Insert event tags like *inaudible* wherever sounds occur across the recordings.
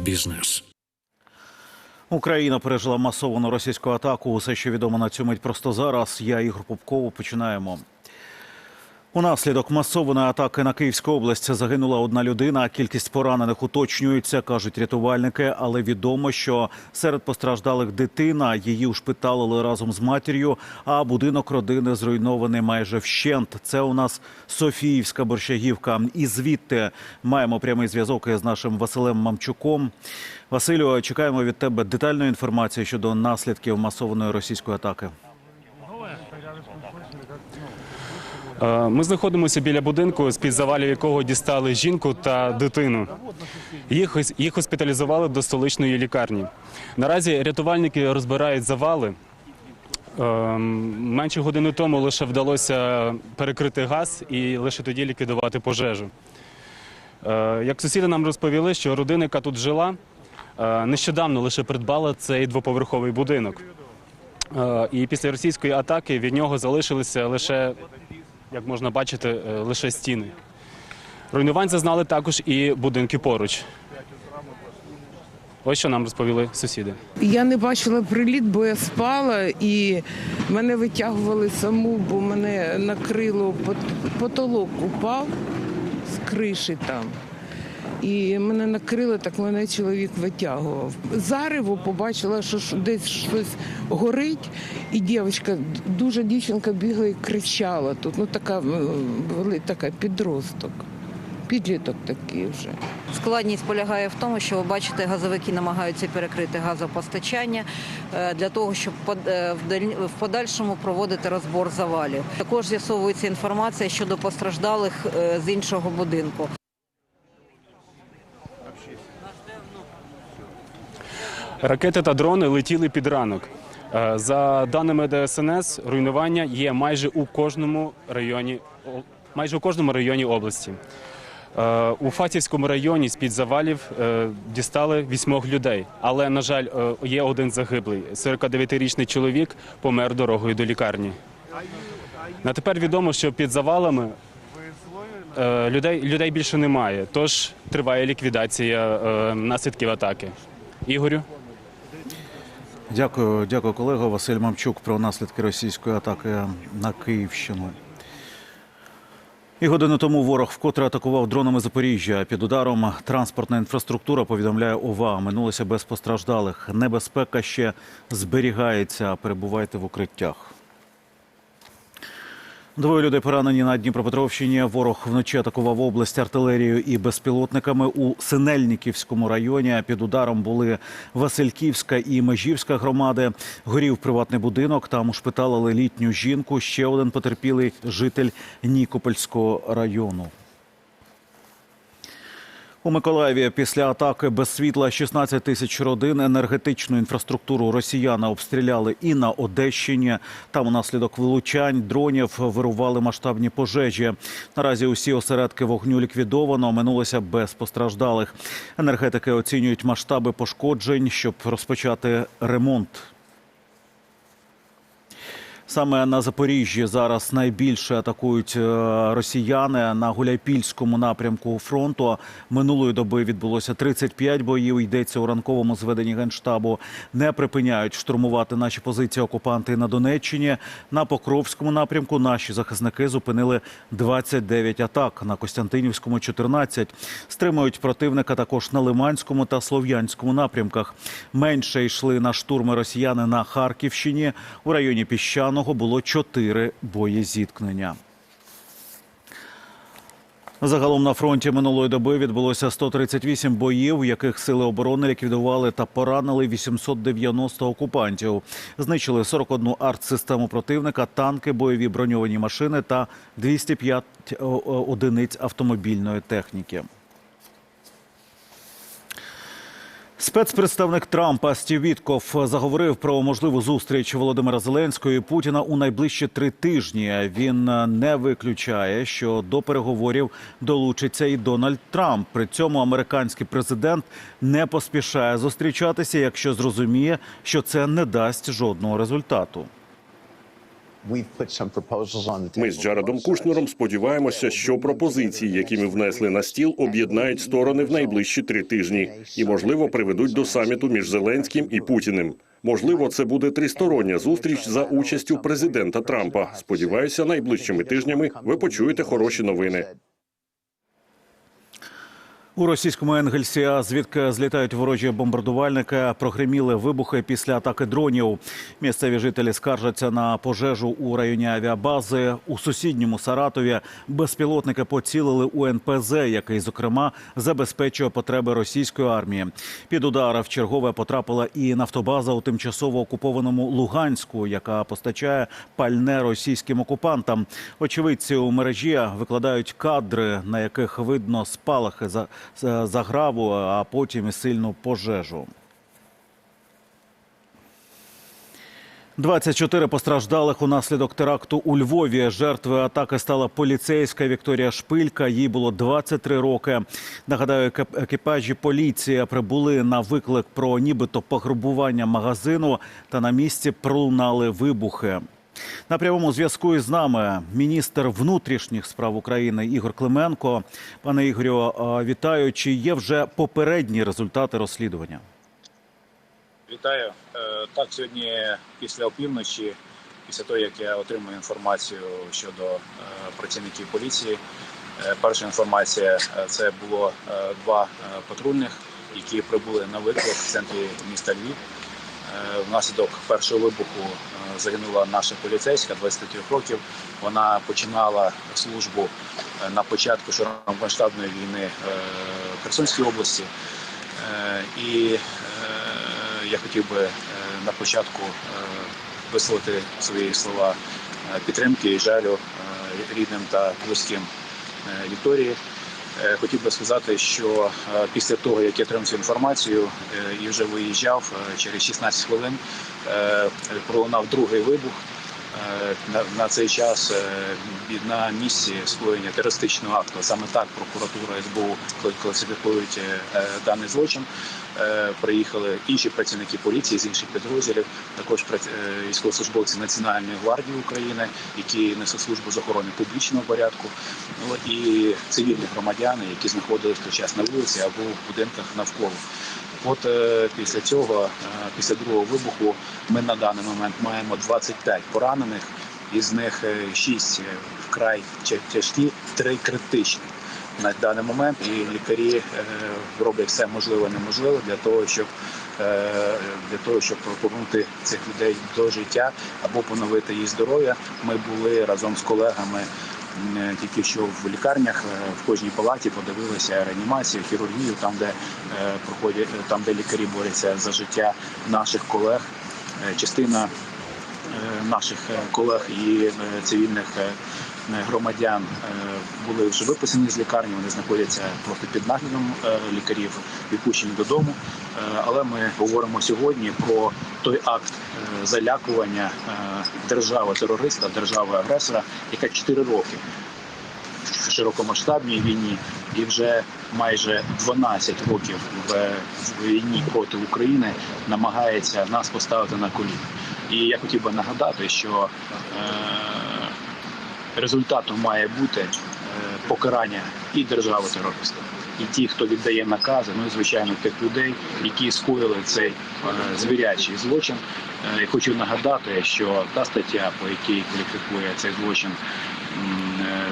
бізнес. Україна пережила масовану російську атаку. Усе, що відомо на цю мить просто зараз. Я Ігор Попков. Починаємо. Унаслідок масованої атаки на Київську область загинула одна людина. Кількість поранених уточнюється, кажуть рятувальники. Але відомо, що серед постраждалих дитина її ушпиталили разом з матір'ю. А будинок родини зруйнований майже вщент. Це у нас Софіївська борщагівка. І звідти маємо прямий зв'язок із нашим Василем Мамчуком. Василю, чекаємо від тебе детальної інформації щодо наслідків масованої російської атаки. Е, Ми знаходимося біля будинку, з під завалів якого дістали жінку та дитину. Їх їх госпіталізували до столичної лікарні. Наразі рятувальники розбирають завали. Ем, Менше години тому лише вдалося перекрити газ і лише тоді ліквідувати пожежу. Е, Як сусіди нам розповіли, що родина, яка тут жила, е, нещодавно лише придбала цей двоповерховий будинок. Е, І після російської атаки від нього залишилися лише, як можна бачити, е, лише стіни. Руйнувань зазнали також і будинки поруч. Ось що нам розповіли сусіди. Я не бачила приліт, бо я спала і мене витягували саму, бо мене накрило потолок упав з криші там. І мене накрило, так мене чоловік витягував. Зарево побачила, що десь щось горить, і дівчинка, дуже дівчинка бігла і кричала тут. Ну така така підросток. Підліток такий вже. Складність полягає в тому, що ви бачите, газовики намагаються перекрити газопостачання е, для того, щоб е, в подальшому проводити розбор завалів. Також з'ясовується інформація щодо постраждалих е, з іншого будинку. Ракети та дрони летіли під ранок. Е, За даними ДСНС, руйнування є майже у кожному районі, майже у кожному районі області. Е, У Фатівському районі з-під завалів е, дістали вісьмох людей, але, на жаль, є один загиблий. 49-річний чоловік помер дорогою до лікарні. На тепер відомо, що під завалами людей, людей більше немає, тож триває ліквідація наслідків атаки. Ігорю? Дякую, дякую, колего. Василь Мамчук про наслідки російської атаки на Київщину. І годину тому ворог вкотре атакував дронами Запоріжжя. Під ударом транспортна інфраструктура повідомляє ОВА. Минулося без постраждалих. Небезпека ще зберігається. Перебувайте в укриттях. Двоє людей поранені на Дніпропетровщині. Ворог вночі атакував область артилерією і безпілотниками у Синельниківському районі. Під ударом були Васильківська і Межівська громади. Горів приватний будинок. Там ушпиталили літню жінку. Ще один потерпілий житель Нікопольського району. У Миколаєві після атаки без світла 16 тисяч родин енергетичну інфраструктуру росіяни обстріляли і на Одещині. Там унаслідок вилучань дронів вирували масштабні пожежі. Наразі усі осередки вогню ліквідовано. Минулося без постраждалих. Енергетики оцінюють масштаби пошкоджень, щоб розпочати ремонт. Саме на Запоріжжі зараз найбільше атакують е, росіяни на Гуляйпільському напрямку фронту. Минулої доби відбулося 35 боїв. Йдеться у ранковому зведенні генштабу. Не припиняють штурмувати наші позиції окупанти на Донеччині. На Покровському напрямку наші захисники зупинили 29 атак. На Костянтинівському 14. Стримують противника також на Лиманському та Слов'янському напрямках. Менше йшли на штурми росіяни на Харківщині. У районі Піщаного було чотири боєзіткнення. Загалом на фронті минулої доби відбулося 138 боїв, в яких сили оборони ліквідували та поранили 890 окупантів. Знищили 41 артсистему противника, танки, бойові броньовані машини та 205 о- о- одиниць автомобільної техніки. Спецпредставник Трампа Стів Вітков заговорив про можливу зустріч Володимира Зеленського і Путіна у найближчі три тижні. Він не виключає, що до переговорів долучиться і Дональд Трамп. При цьому американський президент не поспішає зустрічатися, якщо зрозуміє, що це не дасть жодного результату. Ми з Джаредом Кушнером сподіваємося, що пропозиції, які ми внесли на стіл, об'єднають сторони в найближчі три тижні і, можливо, приведуть до саміту між Зеленським і Путіним. Можливо, це буде тристороння зустріч за участю президента Трампа. Сподіваюся, найближчими тижнями ви почуєте хороші новини. У російському Енгельсі, звідки злітають ворожі бомбардувальники, прогреміли вибухи після атаки дронів. Місцеві жителі скаржаться на пожежу у районі авіабази. У сусідньому Саратові безпілотники поцілили у НПЗ, який, зокрема, забезпечує потреби російської армії. Під удар в чергове потрапила і нафтобаза у тимчасово окупованому Луганську, яка постачає пальне російським окупантам. Очевидці у мережі викладають кадри, на яких видно спалахи за за- заграву, а потім і сильну пожежу. 24 постраждалих унаслідок теракту у Львові. Жертвою атаки стала поліцейська Вікторія Шпилька. Їй було 23 роки. Нагадаю, екіп- екіпажі поліції прибули на виклик про нібито пограбування магазину, та на місці пролунали вибухи. На прямому зв'язку із нами міністр внутрішніх справ України Ігор Клименко. Пане Ігорю, вітаю. Чи є вже попередні результати розслідування? Вітаю. Е, Так, сьогодні після опівночі, після того, як я отримав інформацію щодо е, працівників поліції, е, перша інформація е, це було е, два е, патрульних, які прибули на виклик в центрі міста Львів. Е, Внаслідок першого вибуху е, загинула наша поліцейська 23 років. Вона починала службу е, на початку широкомасштабної війни в Херсонській області. І я хотів би на початку висловити свої слова підтримки і жалю рідним та близьким Вікторії. Е, Хотів би сказати, що е, після того, як я отримав цю інформацію е, і вже виїжджав через 16 хвилин, пролунав другий вибух. Е, На, цей час е, на місці скоєння терористичного акту. Саме так прокуратура СБУ класифікують е, даний злочин. Приїхали інші працівники поліції з інших підрозділів, також військовослужбовці Національної гвардії України, які несуть службу з охорони публічного порядку, ну і цивільні громадяни, які знаходились той час на вулиці або в будинках навколо. От е, після цього, е, після другого вибуху, ми на даний момент маємо 25 поранених, із них 6 вкрай тяжкі, 3 критичні. На даний момент і лікарі е, роблять все можливе неможливе для того, щоб е, для того, щоб повернути цих людей до життя або поновити їх здоров'я. Ми були разом з колегами тільки що в лікарнях е, в кожній палаті подивилися реанімацію, хірургію, там де е, проходять, там де лікарі борються за життя наших колег. Е, Частина е, наших е, колег і е, цивільних громадян е, були вже виписані з лікарні. Вони знаходяться просто під наглядом е, лікарів, відпущені додому. Е, Але ми говоримо сьогодні про той акт залякування е, держави-терориста, держави-агресора, яка 4 роки в широкомасштабній війні і вже майже 12 років в, війні проти України намагається нас поставити на коліна. І я хотів би нагадати, що результатом має бути е, покарання і держави терориста, і ті, хто віддає накази, ну і звичайно тих людей, які скоїли цей е, звірячий злочин. І хочу нагадати, що та стаття, по якій кваліфікує цей злочин е,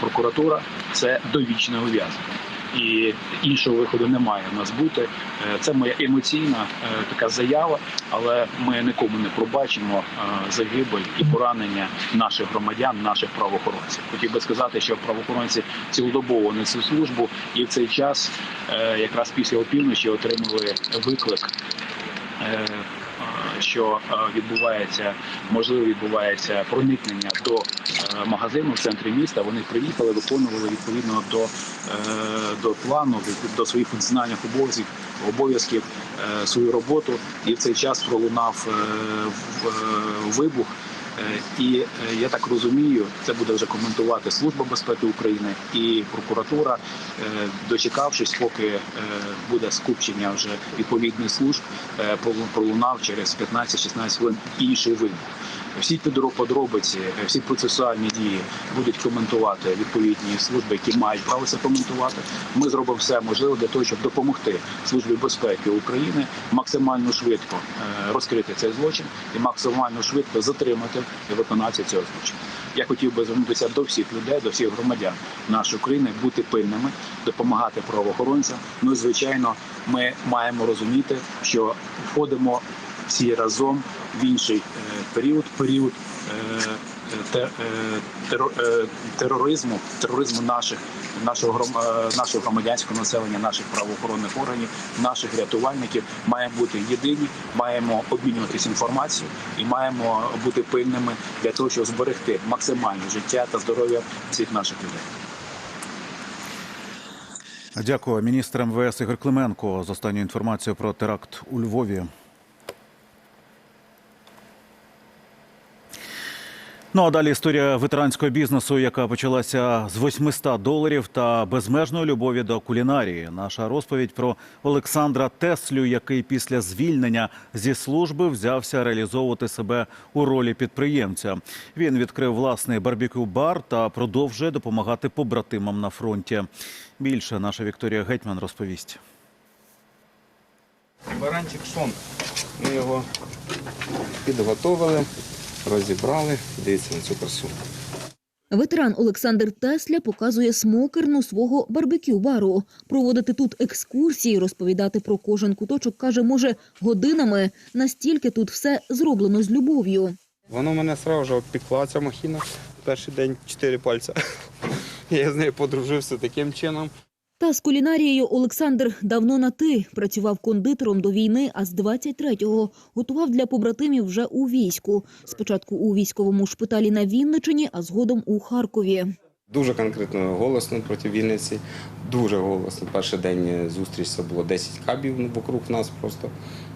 прокуратура, це довічне ув'язнення. І іншого виходу не має в нас бути. Е, Це моя емоційна е, така заява, але ми нікому не пробачимо е, загибель і поранення наших громадян, наших правоохоронців. Хотів би сказати, що правоохоронці цілодобово несуть службу, і в цей час, якраз після опівночі, отримали виклик. Що е, відбувається, можливо, відбувається проникнення до е, магазину в центрі міста. Вони приїхали, виконували відповідно до, е, до плану, до своїх функціональних обов'язків обов'язків свою роботу. І в цей час пролунав вибух. Е, І е, я так розумію, це буде вже коментувати Служба безпеки України і прокуратура, е, дочекавшись, поки буде скупчення вже відповідних служб, пролунав через 15-16 хвилин інший вибух. Всі підро- подробиці, всі процесуальні дії будуть коментувати відповідні служби, які мають право це коментувати. Ми зробимо все можливе для того, щоб допомогти службі безпеки України максимально швидко е, розкрити цей злочин і максимально швидко затримати виконавця цього злочину. Я хотів би звернутися до всіх людей, до всіх громадян нашої країни, бути пильними, допомагати правоохоронцям. Ну і звичайно, ми маємо розуміти, що входимо всі разом в інший е, період, період е, е, теро- тероризму, тероризму наших нашого нашого громадянського населення, наших правоохоронних органів, наших рятувальників маємо бути єдині, маємо обмінюватися інформацією і маємо бути пильними для того, щоб зберегти максимально життя та здоров'я всіх наших людей. Дякую. Міністр МВС Ігор Клименко з останньою інформацією про теракт у Львові. Ну а далі історія ветеранського бізнесу, яка почалася з 800 доларів та безмежної любові до кулінарії. Наша розповідь про Олександра Теслю, який після звільнення зі служби взявся реалізовувати себе у ролі підприємця. Він відкрив власний барбекю-бар та продовжує допомагати побратимам на фронті. Більше наша Вікторія Гетьман розповість. Баранчик сон. Ми його підготовили, розібрали. Дивіться на цю красу. Ветеран Олександр Тесля показує смокерну свого барбекю-бару. Проводити тут екскурсії, розповідати про кожен куточок, каже, може, годинами. Настільки тут все зроблено з любов'ю. Воно мене сразу вже обпікла ця махіна. Перший день чотири пальця. *laughs* Я з нею подружився таким чином. Та з кулінарією Олександр давно на ти. Працював кондитером до війни, а з 23-го готував для побратимів вже у війську. Спочатку у військовому шпиталі на Вінничині, а згодом у Харкові. Дуже конкретно голосно проти Вінниці. Дуже голосно. Перший день зустріч це було 10 кабів вокруг нас просто.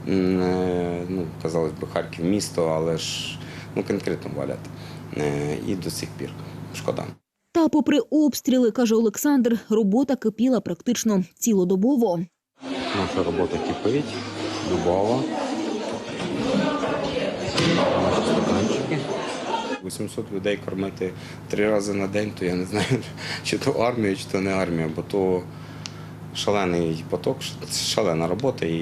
Е, Ну, казалось би, Харків місто, але ж ну, конкретно валять. Е, І до сих пір. Шкода. Та, попри обстріли, каже Олександр, робота кипіла практично цілодобово. Наша робота кипить, дубова. Наші стаканчики. 800 людей кормити три рази на день, то я не знаю, чи то армія, чи то не армія, бо то шалений поток, шалена робота і,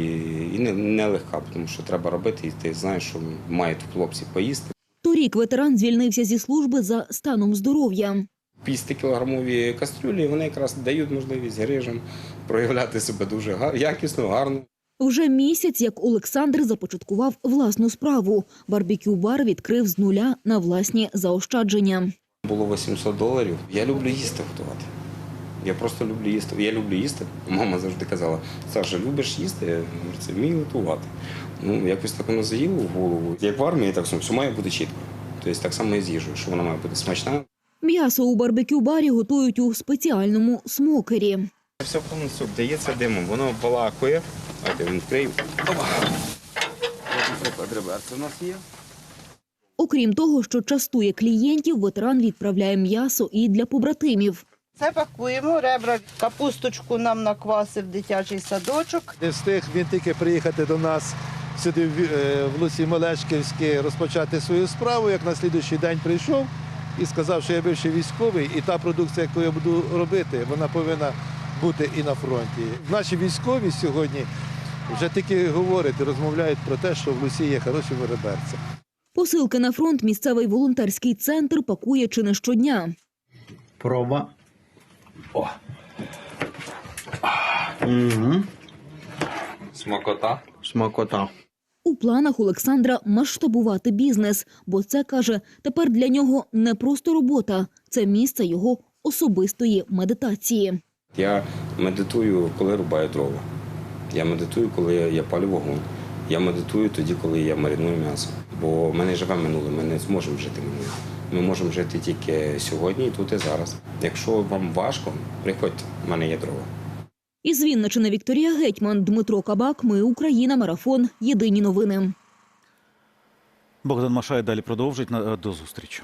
і не, не тому що треба робити, і ти знаєш, що мають хлопці поїсти. Торік ветеран звільнився зі служби за станом здоров'я. 50-кілограмові кастрюлі вони якраз дають можливість грижам проявляти себе дуже якісно, гарно. Вже місяць, як Олександр започаткував власну справу. Барбекю-бар відкрив з нуля на власні заощадження. Було 800 доларів. Я люблю їсти готувати. Я просто люблю їсти. Я люблю їсти. Мама завжди казала: Саша, любиш їсти? Я це вмію готувати. Ну, якось так воно заїло в голову. Як в армії, так само, все має бути чітко. Тобто так само і з їжею, що вона має бути смачна. М'ясо у барбекю-барі готують у спеціальному смокері. Все повністю вдається димом, воно балакує. А. Опа. От, у нас є. Окрім того, що частує клієнтів, ветеран відправляє м'ясо і для побратимів. Це пакуємо ребра. Капусточку нам наквасив дитячий садочок. Не встиг він тільки приїхати до нас сюди в, е, Лусі Мелешківське розпочати свою справу. Як на слідуючий день прийшов і сказав, що я бивший військовий, і та продукція, яку я буду робити, вона повинна бути і на фронті. Наші військові сьогодні вже тільки говорять розмовляють про те, що в Лусі є хороші вироберці. Посилки на фронт місцевий волонтерський центр пакує чи не щодня. Проба. О. Угу. Смакота. Смакота. У планах Олександра масштабувати бізнес, бо це каже, тепер для нього не просто робота, це місце його особистої медитації. Я медитую, коли рубаю дрова. Я медитую, коли я, палю вогонь. Я медитую тоді, коли я мариную м'ясо. Бо в мене живе минуле, ми не зможемо жити минуле. Ми можемо жити тільки сьогодні, тут і зараз. Якщо вам важко, приходьте, в мене є дрова. Із Вінничини Вікторія Гетьман, Дмитро Кабак. Ми Україна. Марафон. Єдині новини. Богдан Машай далі продовжить. До зустрічі.